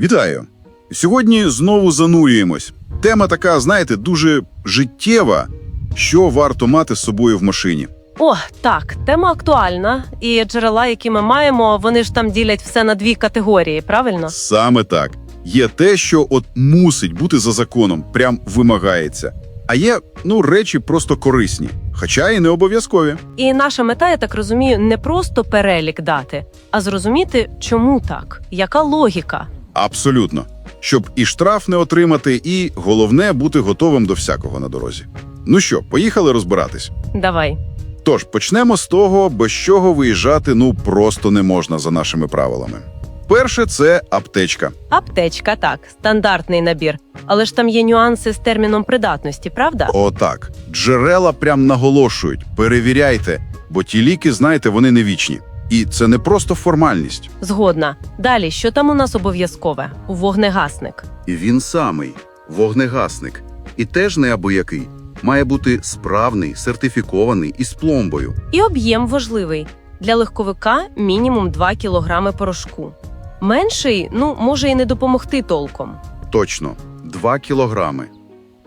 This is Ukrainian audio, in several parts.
Вітаю! Сьогодні знову занурюємось. Тема така, знаєте, дуже життєва. Що варто мати з собою в машині? О, так, тема актуальна, і джерела, які ми маємо, вони ж там ділять все на дві категорії, правильно? Саме так. Є те, що от мусить бути за законом, прям вимагається. А є ну речі просто корисні, хоча і не обов'язкові. І наша мета, я так розумію, не просто перелік дати, а зрозуміти, чому так, яка логіка. Абсолютно. Щоб і штраф не отримати, і головне бути готовим до всякого на дорозі. Ну що, поїхали розбиратись. Давай. Тож почнемо з того, без чого виїжджати ну просто не можна за нашими правилами. Перше це аптечка. Аптечка, так, стандартний набір. Але ж там є нюанси з терміном придатності, правда? Отак. Джерела прям наголошують, перевіряйте, бо ті ліки, знаєте, вони не вічні. І це не просто формальність. Згодна. Далі, що там у нас обов'язкове? Вогнегасник. І він самий вогнегасник. І теж неабиякий. Має бути справний, сертифікований і з пломбою. І об'єм важливий. Для легковика мінімум 2 кілограми порошку. Менший, ну, може і не допомогти толком. Точно, 2 кілограми.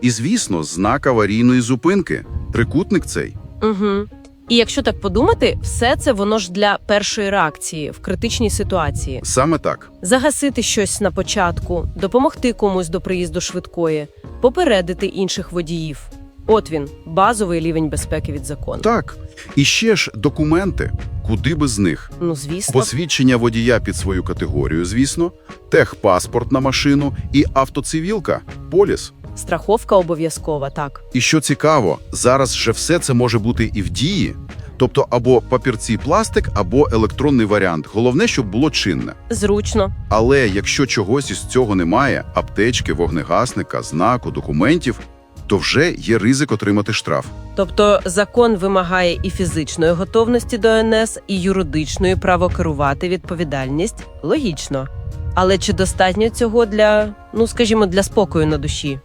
І, звісно, знак аварійної зупинки. Трикутник цей. Угу. І якщо так подумати, все це воно ж для першої реакції в критичній ситуації. Саме так. Загасити щось на початку, допомогти комусь до приїзду швидкої, попередити інших водіїв. От він, базовий рівень безпеки від закону. Так. І ще ж документи. Куди без них? Ну, звісно, Посвідчення водія під свою категорію, звісно, техпаспорт на машину і автоцивілка, поліс. Страховка обов'язкова, так. І що цікаво, зараз же все це може бути і в дії, тобто або папірці пластик, або електронний варіант. Головне, щоб було чинне. Зручно. Але якщо чогось із цього немає аптечки, вогнегасника, знаку, документів, то вже є ризик отримати штраф. Тобто закон вимагає і фізичної готовності до НС, і юридичної право керувати відповідальність. Логічно. Але чи достатньо цього для, ну скажімо, для спокою на душі?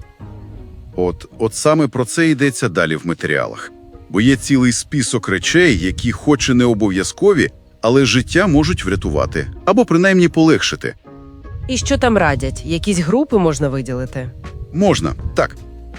От, от саме про це йдеться далі в матеріалах. Бо є цілий список речей, які, хоч і не обов'язкові, але життя можуть врятувати або принаймні полегшити. І що там радять? Якісь групи можна виділити? Можна так.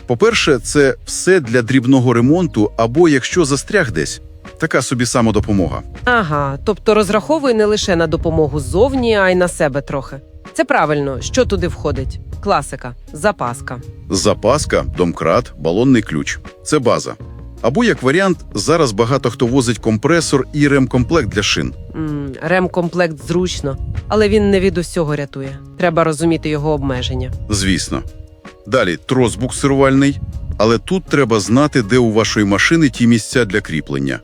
По-перше, це все для дрібного ремонту, або якщо застряг десь, така собі самодопомога. Ага, тобто розраховуй не лише на допомогу ззовні, а й на себе трохи. Це правильно, що туди входить? Класика, запаска. Запаска, домкрат, балонний ключ це база. Або як варіант, зараз багато хто возить компресор і ремкомплект для шин. М, ремкомплект зручно, але він не від усього рятує. Треба розуміти його обмеження. Звісно. Далі трос буксирувальний, але тут треба знати, де у вашої машини ті місця для кріплення.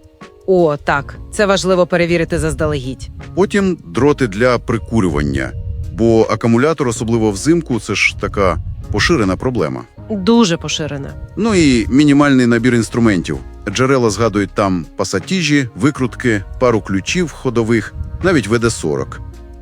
О, так, це важливо перевірити заздалегідь. Потім дроти для прикурювання, бо акумулятор, особливо взимку, це ж така поширена проблема. Дуже поширена. Ну і мінімальний набір інструментів. Джерела згадують там пасатіжі, викрутки, пару ключів ходових, навіть ВД-40.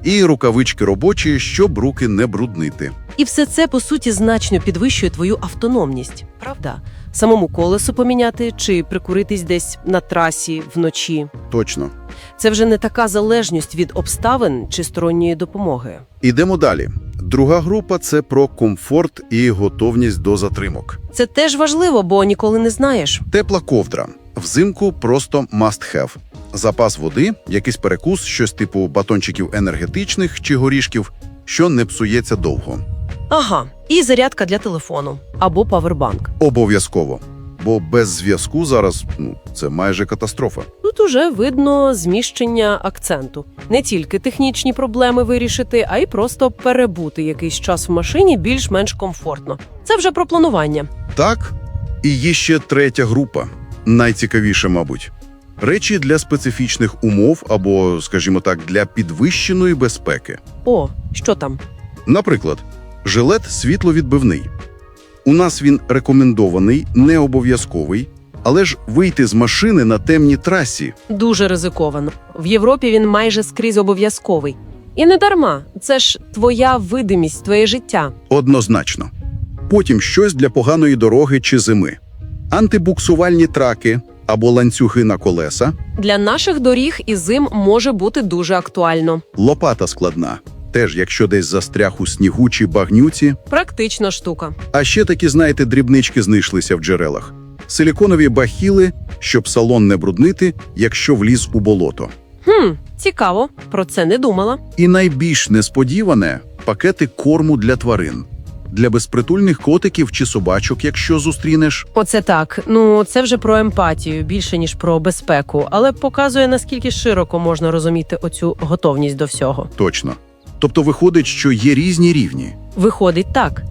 І рукавички робочі, щоб руки не бруднити. І все це по суті значно підвищує твою автономність, правда? Самому колесо поміняти чи прикуритись десь на трасі вночі. Точно. Це вже не така залежність від обставин чи сторонньої допомоги. Ідемо далі. Друга група це про комфорт і готовність до затримок. Це теж важливо, бо ніколи не знаєш. Тепла ковдра. Взимку просто must have. Запас води, якийсь перекус, щось типу батончиків енергетичних чи горішків, що не псується довго. Ага, і зарядка для телефону або павербанк. Обов'язково. Бо без зв'язку зараз ну, це майже катастрофа. Уже видно зміщення акценту. Не тільки технічні проблеми вирішити, а й просто перебути якийсь час в машині більш-менш комфортно. Це вже про планування. Так, і є ще третя група, найцікавіша, мабуть. Речі для специфічних умов або, скажімо так, для підвищеної безпеки. О, що там? Наприклад, жилет світловідбивний. У нас він рекомендований, не обов'язковий, але ж вийти з машини на темній трасі Дуже ризиковано. В Європі він майже скрізь обов'язковий. І не дарма, це ж твоя видимість, твоє життя. однозначно. Потім щось для поганої дороги чи зими, антибуксувальні траки або ланцюги на колеса, Для наших доріг і зим може бути дуже актуально. лопата складна, Теж, якщо десь застряг у снігу чи багнюці, Практична штука. а ще такі, знаєте, дрібнички знайшлися в джерелах. Силіконові бахіли, щоб салон не бруднити, якщо вліз у болото. Хм, цікаво, про це не думала. І найбільш несподіване пакети корму для тварин. Для безпритульних котиків чи собачок, якщо зустрінеш. Оце так. Ну це вже про емпатію більше ніж про безпеку, але показує наскільки широко можна розуміти оцю готовність до всього. Точно. Тобто виходить, що є різні рівні. Виходить так.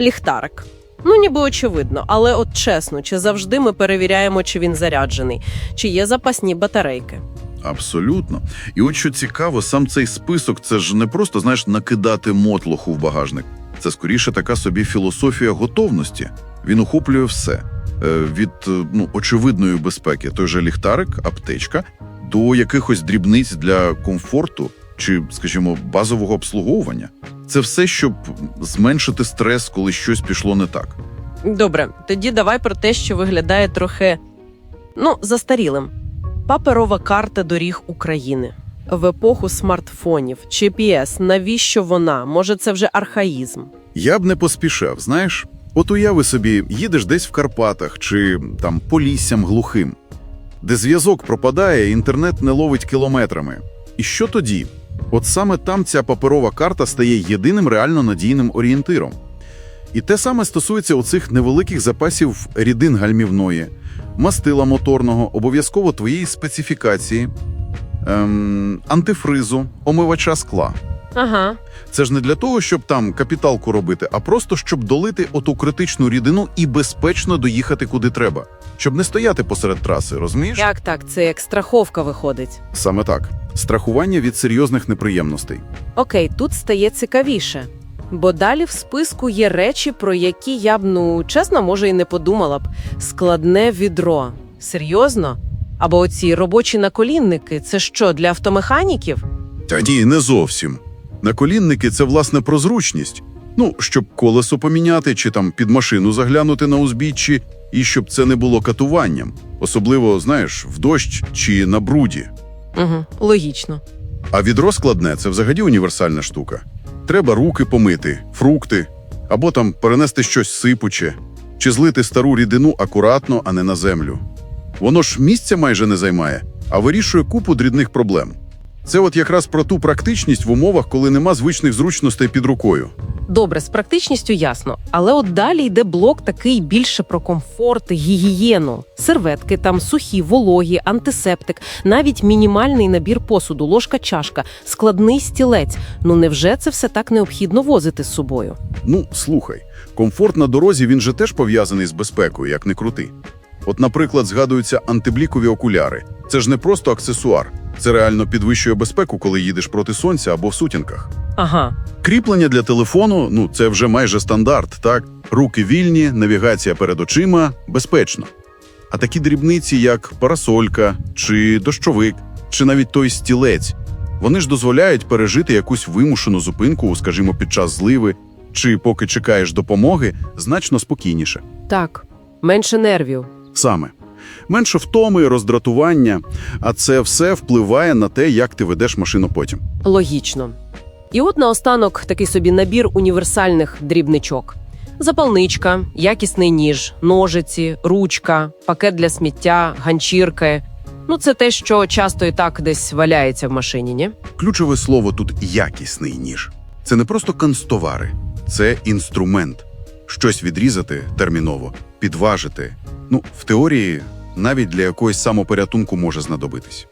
Ліхтарик. Ну, ніби очевидно, але от чесно, чи завжди ми перевіряємо, чи він заряджений, чи є запасні батарейки. Абсолютно. І от що цікаво, сам цей список це ж не просто знаєш накидати мотлоху в багажник. Це скоріше така собі філософія готовності. Він охоплює все Е, від е, ну очевидної безпеки, той же ліхтарик, аптечка, до якихось дрібниць для комфорту чи, скажімо, базового обслуговування. Це все, щоб зменшити стрес, коли щось пішло не так. Добре, тоді давай про те, що виглядає трохи ну, застарілим. Паперова карта доріг України. В епоху смартфонів, GPS, навіщо вона? Може, це вже архаїзм? Я б не поспішав, знаєш. От уяви собі, їдеш десь в Карпатах чи там поліссям глухим, де зв'язок пропадає, інтернет не ловить кілометрами. І що тоді? От саме там ця паперова карта стає єдиним реально надійним орієнтиром. І те саме стосується оцих невеликих запасів рідин гальмівної, мастила моторного, обов'язково твоєї специфікації, ем, антифризу, омивача скла. Ага. Це ж не для того, щоб там капіталку робити, а просто щоб долити оту критичну рідину і безпечно доїхати куди треба, щоб не стояти посеред траси, розумієш? Як так? Це як страховка виходить. Саме так. Страхування від серйозних неприємностей. Окей, тут стає цікавіше. Бо далі в списку є речі, про які я б, ну, чесно, може, і не подумала б. Складне відро. Серйозно? Або оці робочі наколінники це що, для автомеханіків? Та ні, не зовсім. Наколінники це власне про зручність. Ну, щоб колесо поміняти чи там під машину заглянути на узбіччі, і щоб це не було катуванням, особливо, знаєш, в дощ чи на бруді. Угу, логічно. А відро складне це взагалі універсальна штука. Треба руки помити, фрукти, або там перенести щось сипуче, чи злити стару рідину акуратно, а не на землю. Воно ж місця майже не займає, а вирішує купу дрібних проблем. Це от якраз про ту практичність в умовах, коли нема звичних зручностей під рукою. Добре, з практичністю ясно. Але от далі йде блок такий більше про комфорт гігієну. Серветки, там сухі, вологі, антисептик, навіть мінімальний набір посуду, ложка, чашка, складний стілець. Ну невже це все так необхідно возити з собою? Ну, слухай, комфорт на дорозі він же теж пов'язаний з безпекою, як не крути. От, наприклад, згадуються антиблікові окуляри. Це ж не просто аксесуар, це реально підвищує безпеку, коли їдеш проти сонця або в сутінках. Ага, Кріплення для телефону ну це вже майже стандарт, так? Руки вільні, навігація перед очима безпечно. А такі дрібниці, як парасолька, чи дощовик, чи навіть той стілець, вони ж дозволяють пережити якусь вимушену зупинку, скажімо, під час зливи, чи поки чекаєш допомоги, значно спокійніше. так, менше нервів. Саме менше втоми, роздратування, а це все впливає на те, як ти ведеш машину потім. Логічно. І от наостанок такий собі набір універсальних дрібничок: запалничка, якісний ніж, ножиці, ручка, пакет для сміття, ганчірки. Ну, це те, що часто і так десь валяється в машині, ні? Ключове слово тут якісний ніж. Це не просто канцтовари, це інструмент. Щось відрізати терміново, підважити. Ну, в теорії, навіть для якогось самопорятунку може знадобитись.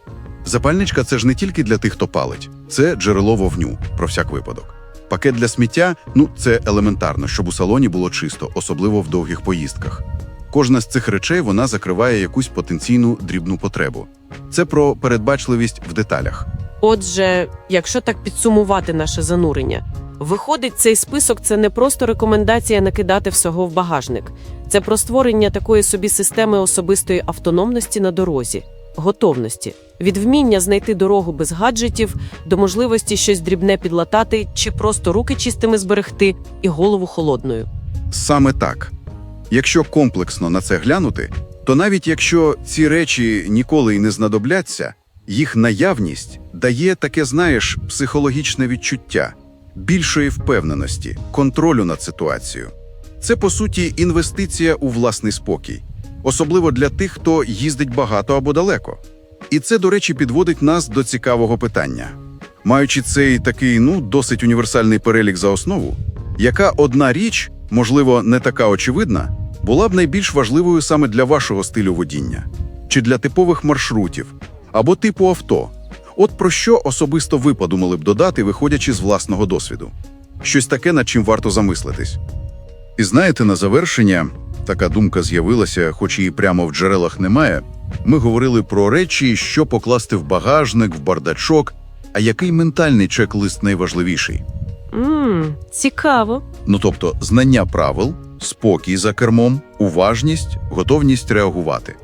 Запальничка це ж не тільки для тих, хто палить, це джерело вогню про всяк випадок. Пакет для сміття ну це елементарно, щоб у салоні було чисто, особливо в довгих поїздках. Кожна з цих речей вона закриває якусь потенційну дрібну потребу. Це про передбачливість в деталях. Отже, якщо так підсумувати наше занурення, виходить, цей список це не просто рекомендація накидати всього в багажник, це про створення такої собі системи особистої автономності на дорозі, готовності, від вміння знайти дорогу без гаджетів до можливості щось дрібне підлатати чи просто руки чистими зберегти і голову холодною. Саме так. Якщо комплексно на це глянути, то навіть якщо ці речі ніколи й не знадобляться, Їх наявність дає таке, знаєш, психологічне відчуття більшої впевненості, контролю над ситуацією. Це, по суті, інвестиція у власний спокій, особливо для тих, хто їздить багато або далеко. І це, до речі, підводить нас до цікавого питання. Маючи цей такий, ну, досить універсальний перелік за основу, яка одна річ, можливо, не така очевидна, була б найбільш важливою саме для вашого стилю водіння, чи для типових маршрутів, або типу авто. От про що особисто ви подумали б додати, виходячи з власного досвіду? Щось таке, над чим варто замислитись. І знаєте, на завершення така думка з'явилася, хоч її прямо в джерелах немає. Ми говорили про речі, що покласти в багажник, в бардачок, а який ментальний чек-лист найважливіший. Мм, цікаво. Ну тобто, знання правил, спокій за кермом, уважність, готовність реагувати.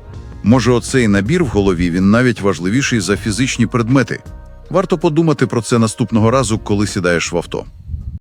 Може, оцей набір в голові він навіть важливіший за фізичні предмети. Варто подумати про це наступного разу, коли сідаєш в авто.